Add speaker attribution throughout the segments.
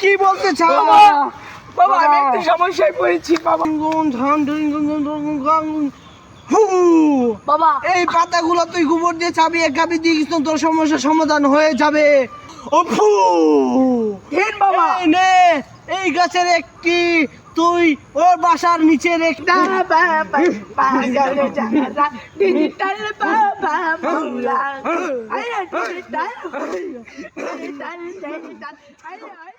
Speaker 1: কি বলতে চাও?
Speaker 2: বাবা আমি একটা সমস্যায় পড়েছি বাবা। বাবা।
Speaker 1: এই পাতাগুলো তুই গোবর দিয়ে চাবি এক গাবি দিয়ে গেছিস তোর সমস্যার সমাধান হয়ে যাবে। ফু।
Speaker 2: বাবা।
Speaker 1: নে এই গাছের একটি তুই ওর বাসার নিচে একটা
Speaker 2: বাবা পাগল যারা ডিজিটাল বাবা মৌলা। আরে ডিজিটাল ডিজিটাল ডিজিটাল। আরে আরে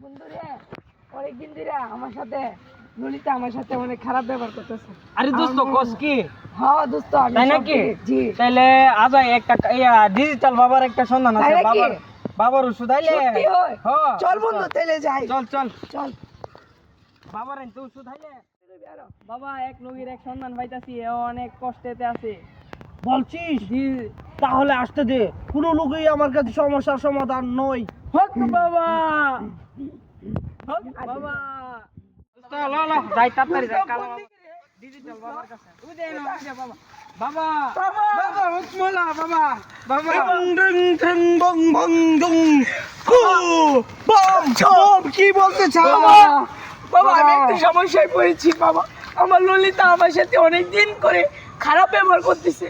Speaker 2: বন্ধুরে অনেকদিন ধরে আমার সাথে ললিতা আমার সাথে অনেক খারাপ ব্যবহার করতেছে।
Speaker 3: আরে দোস্ত কস কি?
Speaker 2: হ্যাঁ দোস্ত আমি
Speaker 3: তাই
Speaker 2: সব
Speaker 3: নাকি?
Speaker 2: জি।
Speaker 3: তাইলে আজ একটা ডিজিটাল বাবার একটা সন্ধান আছে বাবার বাবার ওষুধ আইলে
Speaker 2: হ্যাঁ, চল বন্ধু যাই।
Speaker 3: চল চল।
Speaker 2: চল।
Speaker 3: বাবার আনতে ওষুধ বাবা এক লগির এক সন্ধান পাইতাছি অনেক কষ্টেতে আছে।
Speaker 1: বলছিস? তাহলে আসতে দে। কোনো লোকই আমার কাছে সমস্যার সমাধান নয়।
Speaker 3: হক বাবা। হক বাবা। ল যাই তাড়াতাড়ি যাই কালো বাবা। ডিজিটাল বাবার কাছে। ওই না ওই বাবা। বাবা। বাবা। হুকমলা বাবা। বাবা।
Speaker 1: বং ডং বং বং ডং ফু বম বম কি বলতে চাও
Speaker 2: বাবা আমি একটু সমস্যায় পড়েছি বাবা আমার ললিতা আমার সাথে অনেক দিন করে খারাপ ব্যবহার করতেছে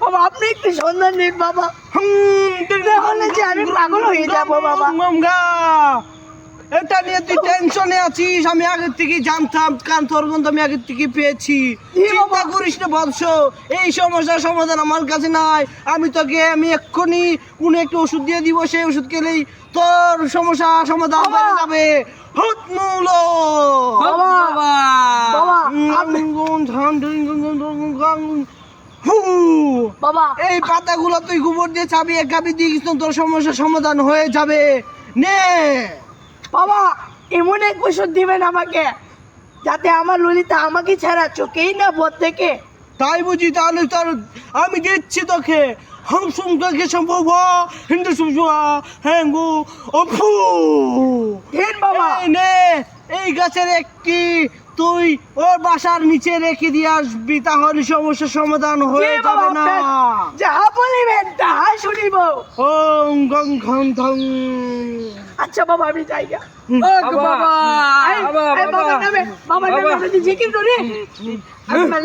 Speaker 2: বাবা আপনি একটু সন্ধান দিন বাবা
Speaker 1: হুম,
Speaker 2: তাহলে যে আমি পাগল হয়ে যাব বাবা
Speaker 1: এটা নিয়ে তুই টেনশনে আছিস? আমি আগের থেকে জানতাম কারণ তোর গন্ধ আমি আগের থেকে পেয়েছি। চিন্তা করিস না বৎস। এই সমস্যার সমাধান আমার কাছে নাই। আমি তোকে আমি এক্ষুনি কোনো একটা ওষুধ দিয়ে দিব সেই ওষুধ খেলেই তোর সমস্যা সমাধান
Speaker 2: বাবা!
Speaker 1: হয়ে যাবে।
Speaker 2: বাবা। বাবা। বাবা
Speaker 1: এই পাতাগুলো তুই গোবর দিয়ে চাবি এক গাবি দিয়ে তোর সমস্যার সমাধান হয়ে যাবে। নে।
Speaker 2: বাবা এমন এক বছর দিবেন আমাকে যাতে আমার ললিতা আমাকে ছাড়া চোখেই না বোধ থেকে।
Speaker 1: তাই বুঝি তাহলে তোর আমি দিচ্ছি তোকে। হাম তোকে সম্ভব হিন্দু সুমসুয়া হ্যাঙ্গু ও ফু
Speaker 2: হেন বাবা।
Speaker 1: নে এই গাছের একটি তুই ওর বাসার নিচে রেখে দিয়ে আসবি তাহলে সমস্যার সমাধান হয়ে যাবে না।
Speaker 2: আপনার যাহা বলিবেন তাহা শুনিব।
Speaker 1: ওং গং খং থং
Speaker 2: আচ্ছা বাবা আমি যাই গা।
Speaker 3: বাবা
Speaker 2: এই,
Speaker 3: বাবা
Speaker 2: নামে বাবার নামে যদি জিকির করি। আমার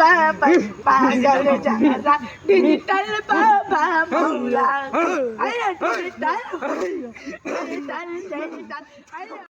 Speaker 2: বাবা পাগল যারা ডিজিটাল বাবা মৌলা আরে ডিজিটাল ডিজিটাল ডিজিটাল আরে